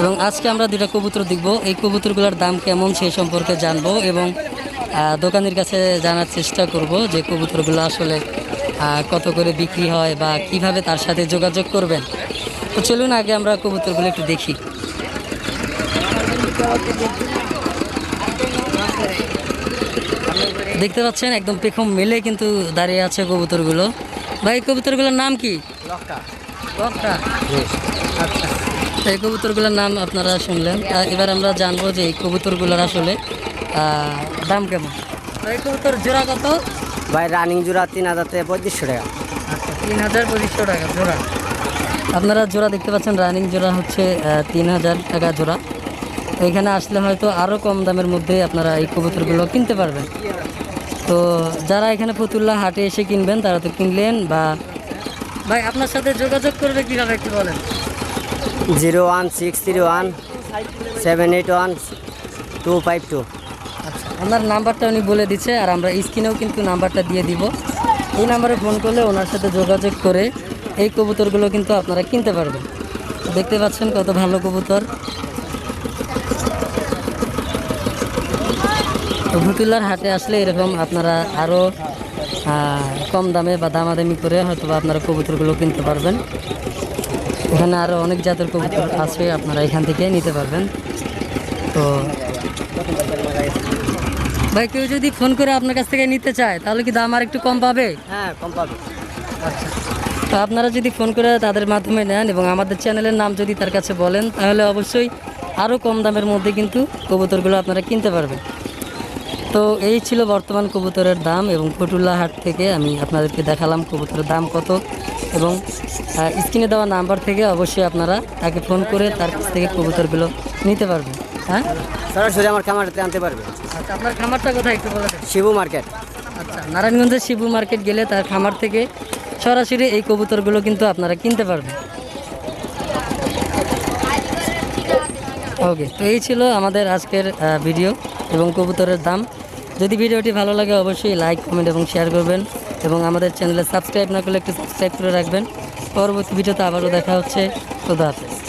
এবং আজকে আমরা দুটা কবুতর দেখব। এই কবুতরগুলোর দাম কেমন সেই সম্পর্কে জানব এবং দোকানের কাছে জানার চেষ্টা করব যে কবুতরগুলো আসলে কত করে বিক্রি হয় বা কীভাবে তার সাথে যোগাযোগ করবেন। তো চলুন আগে আমরা কবুতরগুলো একটু দেখি। দেখতে পাচ্ছেন একদম পেখম মেলে কিন্তু দাঁড়িয়ে আছে কবুতরগুলো। ভাই কবুতরগুলোর নাম কি? লক্কা। আচ্ছা। তো এই কবুতরগুলোর নাম আপনারা শুনলেন। তা এবার আমরা জানব যে এই কবুতরগুলোর আসলে দাম কেমন? এই কবুতর জোড়া কত? ভাই রানিং জোড়া তিন হাজার থেকে পঁয়ত্রিশশো টাকা। আচ্ছা তিন হাজার পঁচিশশো টাকা জোড়া। আপনারা জোড়া দেখতে পাচ্ছেন রানিং জোড়া হচ্ছে তিন হাজার টাকা জোড়া। তো এখানে আসলে হয়তো আরও কম দামের মধ্যে আপনারা এই কবুতরগুলো কিনতে পারবেন। তো যারা এখানে ফতুল্লা হাটে এসে কিনবেন তারা তো কিনলেন বা ভাই আপনার সাথে যোগাযোগ করবে কীভাবে একটু বলেন। Zero one six three one, seven eight one, two five two. আচ্ছা আপনার নাম্বারটা উনি বলে দিচ্ছে আর আমরা স্ক্রিনেও কিন্তু নাম্বারটা দিয়ে দিব। এই নাম্বারে ফোন করলে ওনার সাথে যোগাযোগ করে এই কবুতরগুলো কিন্তু আপনারা কিনতে পারবেন। দেখতে পাচ্ছেন কত ভালো কবুতর। ভুতুল্লার হাটে আসলে এরকম আপনারা আরও কম দামে বা দামাদামি করে হয়তো আপনারা কবুতরগুলো কিনতে পারবেন। এখানে আরও অনেক জাতের কবুতর আছে আপনারা এখান থেকে নিতে পারবেন। তো ভাই কেউ যদি ফোন করে আপনার কাছ থেকে নিতে চায় তাহলে কি দাম আর একটু কম পাবে? হ্যাঁ কম পাবে। তো আপনারা যদি ফোন করে তাদের মাধ্যমে নেন এবং আমাদের চ্যানেলের নাম যদি তার কাছে বলেন তাহলে অবশ্যই আরও কম দামের মধ্যে কিন্তু কবুতরগুলো আপনারা কিনতে পারবেন। তো এই ছিল বর্তমান কবুতরের দাম এবং ফটুল্লা হাট থেকে আমি আপনাদেরকে দেখালাম কবুতরের দাম কত এবং স্ক্রিনে দেওয়া নাম্বার থেকে অবশ্যই আপনারা তাকে ফোন করে তার কাছ থেকে কবুতরগুলো নিতে পারবেন হ্যাঁ? সরাসরি আমার খামারতে আনতে পারবে। আচ্ছা আপনার খামারটা কোথায় একটু বলে শিবু মার্কেট। আচ্ছা নারায়ণগঞ্জের শিবু মার্কেট গেলে তার খামার থেকে সরাসরি এই কবুতরগুলো কিন্তু আপনারা কিনতে পারবেন। ওকে তো এই ছিল আমাদের আজকের ভিডিও এবং কবুতরের দাম। যদি ভিডিওটি ভালো লাগে, অবশ্যই লাইক কমেন্ট এবং শেয়ার করবেন এবং আমাদের চ্যানেলে সাবস্ক্রাইব না করলে একটু সাবস্ক্রাইব করে রাখবেন। পরবর্তী ভিডিওতে আবারও দেখা হচ্ছে। খুদা হাফেজ।